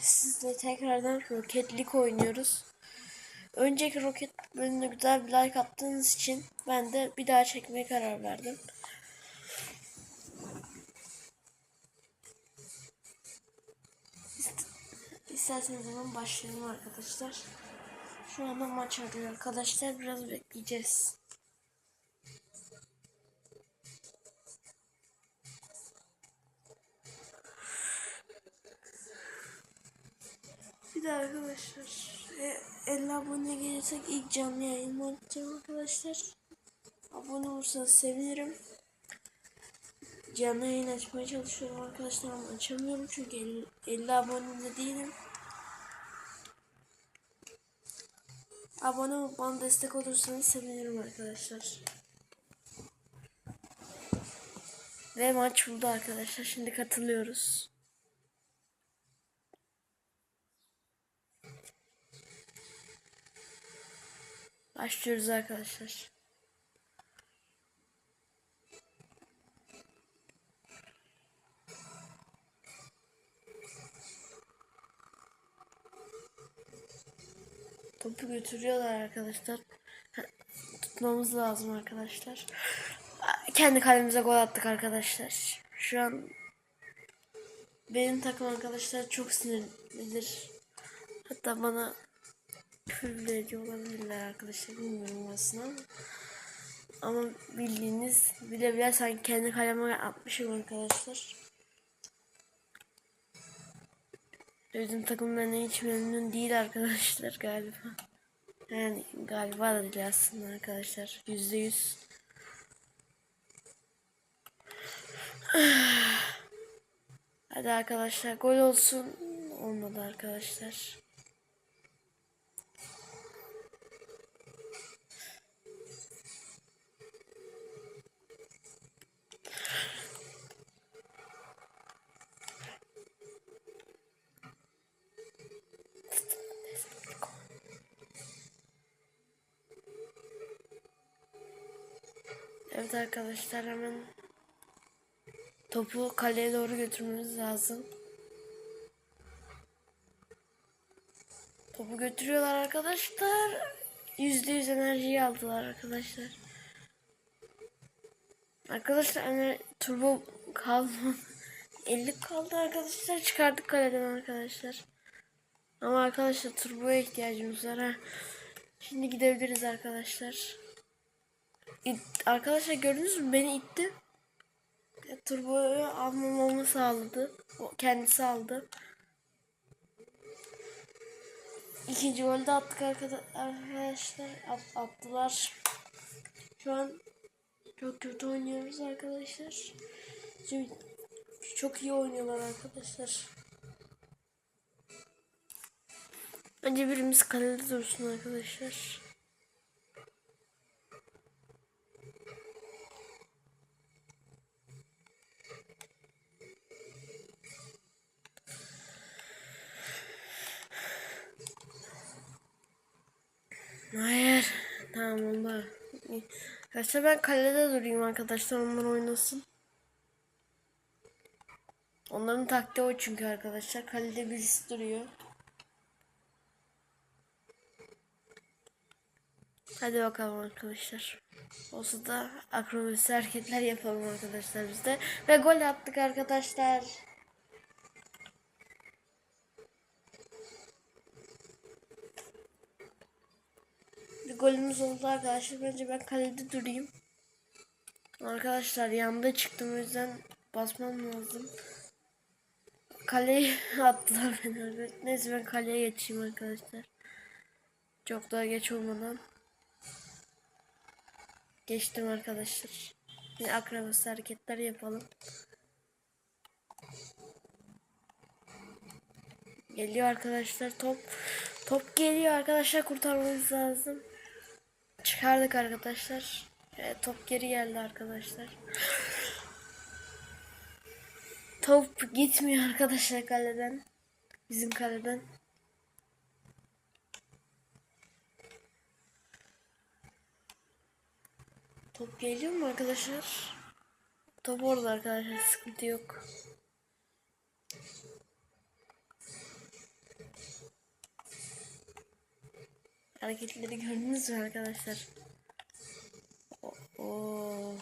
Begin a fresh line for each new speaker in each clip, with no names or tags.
Sizle tekrardan roketlik oynuyoruz. Önceki roket bölümünde güzel bir like attığınız için ben de bir daha çekmeye karar verdim. İst- İsterseniz hemen başlayalım arkadaşlar. Şu anda maç arıyor arkadaşlar. Biraz bekleyeceğiz. De arkadaşlar e, 50 abone gelirsek ilk canlı yayın açacağım arkadaşlar. Abone olursanız sevinirim. Canlı yayın açmaya çalışıyorum arkadaşlar ama açamıyorum çünkü 50, 50 abone değilim. Abone olup bana destek olursanız sevinirim arkadaşlar. Ve maç buldu arkadaşlar. Şimdi katılıyoruz. Başlıyoruz arkadaşlar. Topu götürüyorlar arkadaşlar. Tutmamız lazım arkadaşlar. Kendi kalemize gol attık arkadaşlar. Şu an benim takım arkadaşlar çok sinirlidir. Hatta bana küfür bile ediyor olabilirler arkadaşlar. Bilmiyorum aslında ama. Bildiğiniz bile bile sanki kendi kaleme atmışım arkadaşlar. Bizim takım benden hiç memnun değil arkadaşlar galiba. Yani galiba da değil aslında arkadaşlar. Yüzde yüz. Hadi arkadaşlar gol olsun. Olmadı arkadaşlar. Evet arkadaşlar hemen topu kaleye doğru götürmemiz lazım. Topu götürüyorlar arkadaşlar. Yüzde yüz enerjiyi aldılar arkadaşlar. Arkadaşlar hani turbo kalmadı. 50 kaldı arkadaşlar. Çıkardık kaleden arkadaşlar. Ama arkadaşlar turboya ihtiyacımız var ha. Şimdi gidebiliriz arkadaşlar. İt, arkadaşlar gördünüz mü beni itti. Turboyu almamamı sağladı. O kendisi aldı. İkinci golde attık arkada- arkadaşlar. At- attılar. Şu an çok kötü oynuyoruz arkadaşlar. Çünkü çok iyi oynuyorlar arkadaşlar. Önce birimiz kalede dursun arkadaşlar. Hayır. Tamam onlar. Arkadaşlar ben kalede durayım arkadaşlar. Onlar oynasın. Onların taktiği o çünkü arkadaşlar. Kalede birisi duruyor. Hadi bakalım arkadaşlar. Olsa da akrobasi hareketler yapalım arkadaşlar biz. Ve gol attık arkadaşlar. Golümüz oldu arkadaşlar. Bence ben kalede durayım. Arkadaşlar yanında çıktım o yüzden basmam lazım. Kaleye attılar beni. Neyse ben kaleye geçeyim arkadaşlar. Çok daha geç olmadan. Geçtim arkadaşlar. Yine akrabası hareketler yapalım. Geliyor arkadaşlar top. Top geliyor arkadaşlar kurtarmamız lazım. Çıkardık arkadaşlar. Evet, top geri geldi arkadaşlar. Top gitmiyor arkadaşlar kaleden. Bizim kaleden. Top geliyor mu arkadaşlar? Top orada arkadaşlar sıkıntı yok. Hareketleri gördünüz mü arkadaşlar? Oo.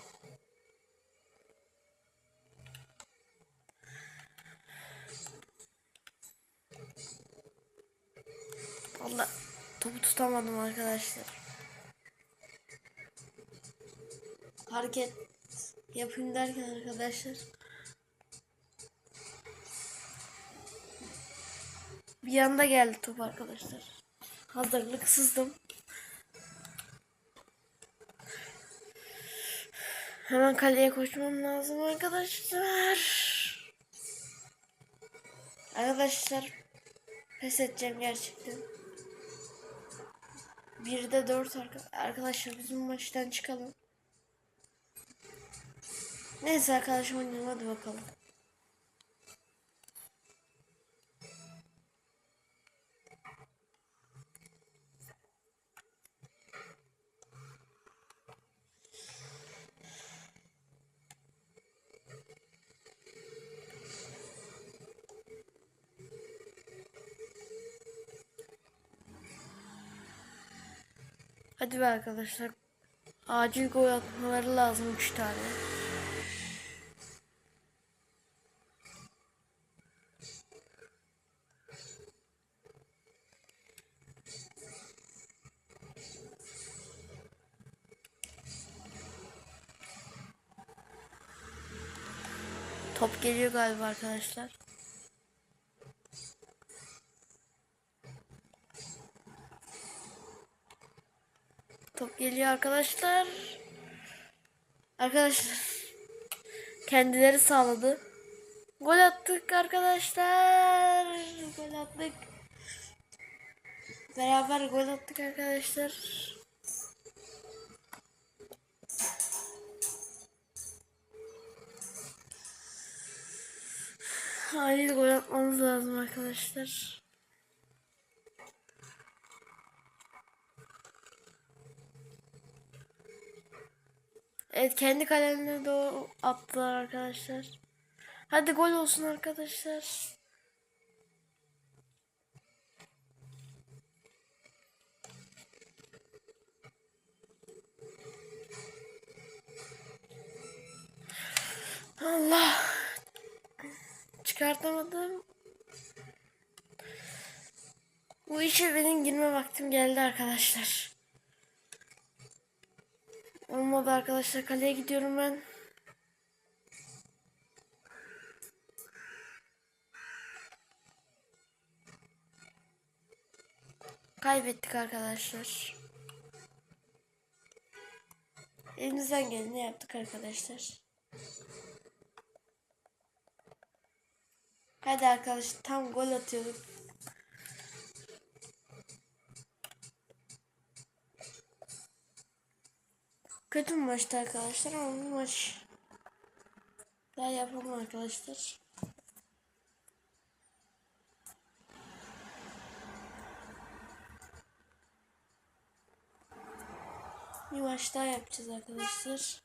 Allah topu tutamadım arkadaşlar. Hareket yapayım derken arkadaşlar bir anda geldi top arkadaşlar. Hazırlıksızdım. Hemen kaleye koşmam lazım arkadaşlar. Arkadaşlar pes edeceğim gerçekten. Bir de dört arka- arkadaşlar bizim maçtan çıkalım. Neyse arkadaşım oynayalım hadi bakalım. Be arkadaşlar. Acil gol atmaları lazım 3 tane. Top geliyor galiba arkadaşlar. Top geliyor arkadaşlar. Arkadaşlar. Kendileri sağladı. Gol attık arkadaşlar. Gol attık. Beraber gol attık arkadaşlar. Acil gol atmamız lazım arkadaşlar. Evet kendi kalemine doğru attılar arkadaşlar. Hadi gol olsun arkadaşlar. Allah. Çıkartamadım. Bu işe benim girme vaktim geldi arkadaşlar. Olmadı arkadaşlar kaleye gidiyorum ben. Kaybettik arkadaşlar. Elimizden geleni yaptık arkadaşlar. Hadi arkadaşlar tam gol atıyorduk. Kötü bir maçtı arkadaşlar ama bu maç daha yapalım arkadaşlar. Bir maç daha yapacağız arkadaşlar.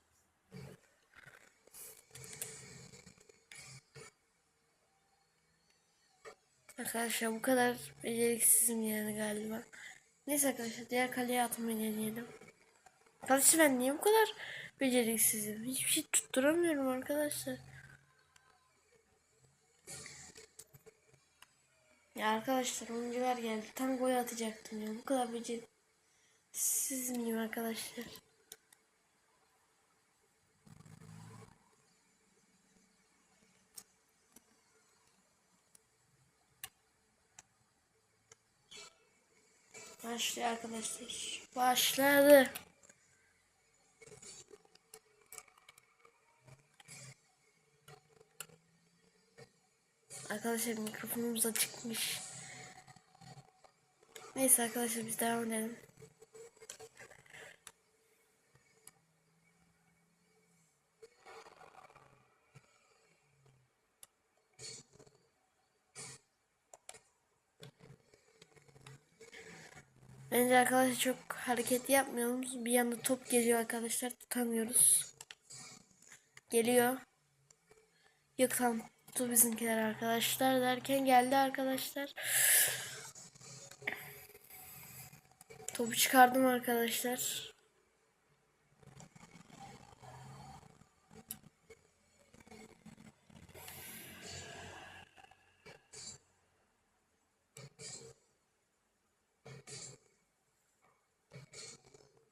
Arkadaşlar bu kadar beceriksizim yani galiba. Neyse arkadaşlar diğer kaleye atmayı deneyelim. Arkadaşlar ben niye bu kadar beceriksizim? Hiçbir şey tutturamıyorum arkadaşlar. Ya arkadaşlar oyuncular geldi. Tam gol atacaktım ya. Bu kadar beceriksiz miyim arkadaşlar? Başlıyor arkadaşlar. Başladı. Arkadaşlar mikrofonumuz açıkmış. Neyse arkadaşlar biz devam edelim. Bence arkadaşlar çok hareket yapmayalım. Bir yanda top geliyor arkadaşlar tutamıyoruz. Geliyor. Yok tam tuttu bizimkiler arkadaşlar derken geldi arkadaşlar. Topu çıkardım arkadaşlar.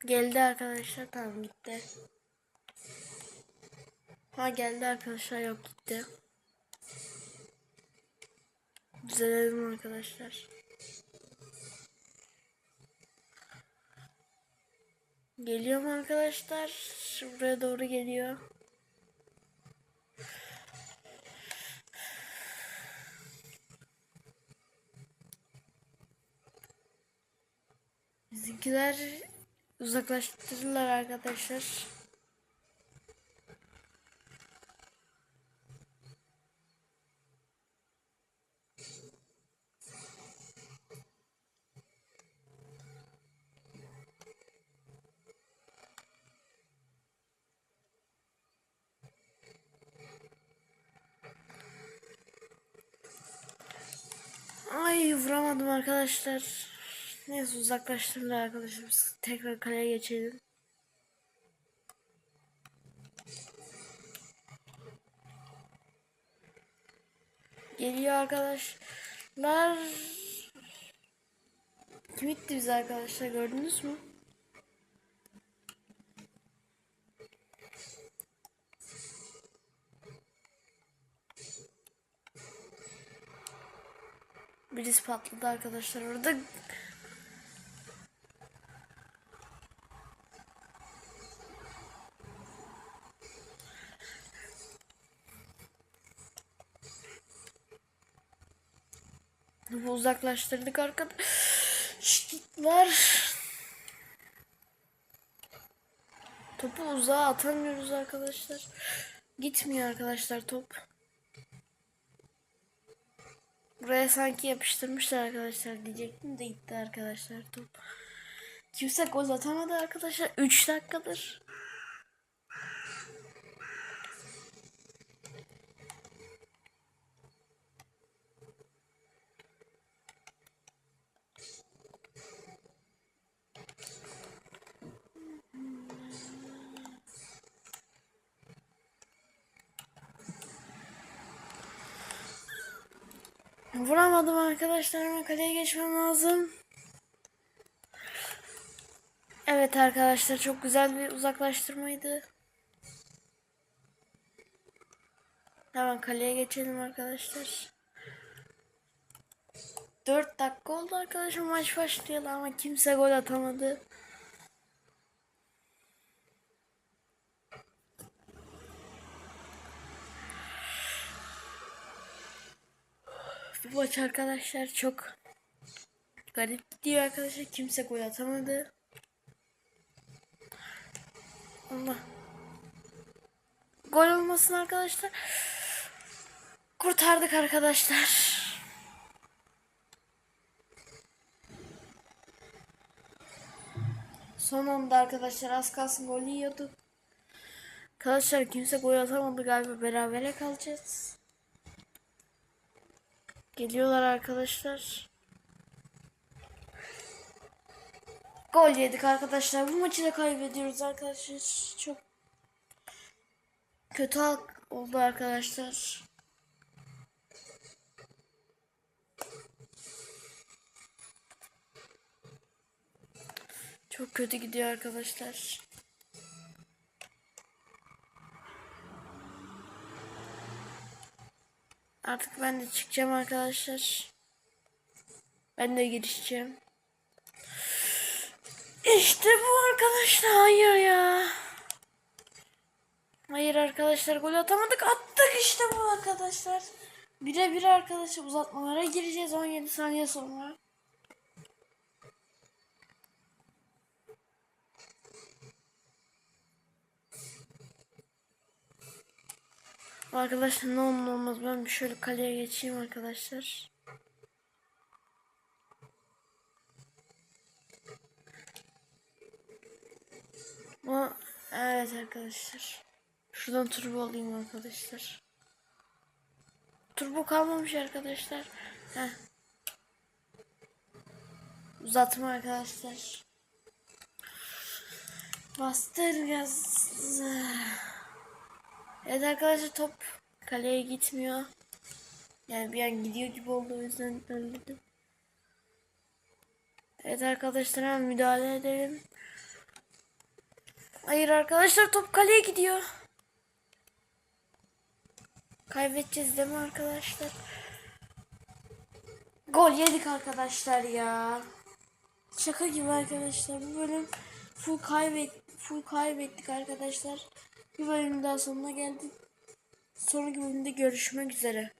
Geldi arkadaşlar. Tamam gitti. Ha geldi arkadaşlar yok gitti. Düzelelim arkadaşlar. Geliyor mu arkadaşlar? Buraya doğru geliyor. Bizimkiler uzaklaştırırlar arkadaşlar. Ay vuramadım arkadaşlar. Neyse uzaklaştırırlar arkadaşlar. Biz tekrar kaleye geçelim. Geliyor arkadaşlar. Kim itti bizi arkadaşlar gördünüz mü? Birisi patladı arkadaşlar orada. Uzaklaştırdık arkadaşlar. Topu uzağa atamıyoruz arkadaşlar. Gitmiyor arkadaşlar top. Buraya sanki yapıştırmışlar arkadaşlar diyecektim de gitti arkadaşlar top. Kimse gol atamadı arkadaşlar. 3 dakikadır. Vuramadım arkadaşlar kaleye geçmem lazım. Evet arkadaşlar çok güzel bir uzaklaştırmaydı. Hemen kaleye geçelim arkadaşlar. 4 dakika oldu arkadaşlar maç başlayalı ama kimse gol atamadı. Bu maç arkadaşlar çok garip gidiyor arkadaşlar. Kimse gol atamadı. Allah. Gol olmasın arkadaşlar. Kurtardık arkadaşlar. Son anda arkadaşlar az kalsın gol yiyorduk. Arkadaşlar kimse gol atamadı galiba berabere kalacağız. Geliyorlar arkadaşlar. Gol yedik arkadaşlar. Bu maçı da kaybediyoruz arkadaşlar. Çok kötü oldu arkadaşlar. Çok kötü gidiyor arkadaşlar. Artık ben de çıkacağım arkadaşlar. Ben de girişeceğim. İşte bu arkadaşlar. Hayır ya. Hayır arkadaşlar gol atamadık. Attık işte bu arkadaşlar. Bire bir arkadaşlar uzatmalara gireceğiz 17 saniye sonra. Arkadaşlar ne olur olmaz ben bir şöyle kaleye geçeyim arkadaşlar. Ama evet arkadaşlar. Şuradan turbo alayım arkadaşlar. Turbo kalmamış arkadaşlar. Heh. Uzatma arkadaşlar. Bastır gaz. Evet arkadaşlar top kaleye gitmiyor. Yani bir an gidiyor gibi oldu o yüzden öldürdüm. Evet arkadaşlar hemen müdahale edelim. Hayır arkadaşlar top kaleye gidiyor. Kaybedeceğiz değil mi arkadaşlar? Gol yedik arkadaşlar ya. Şaka gibi arkadaşlar. Bu bölüm full kaybet full kaybettik arkadaşlar. Bir bölüm daha sonuna geldik. Sonraki bölümde görüşmek üzere.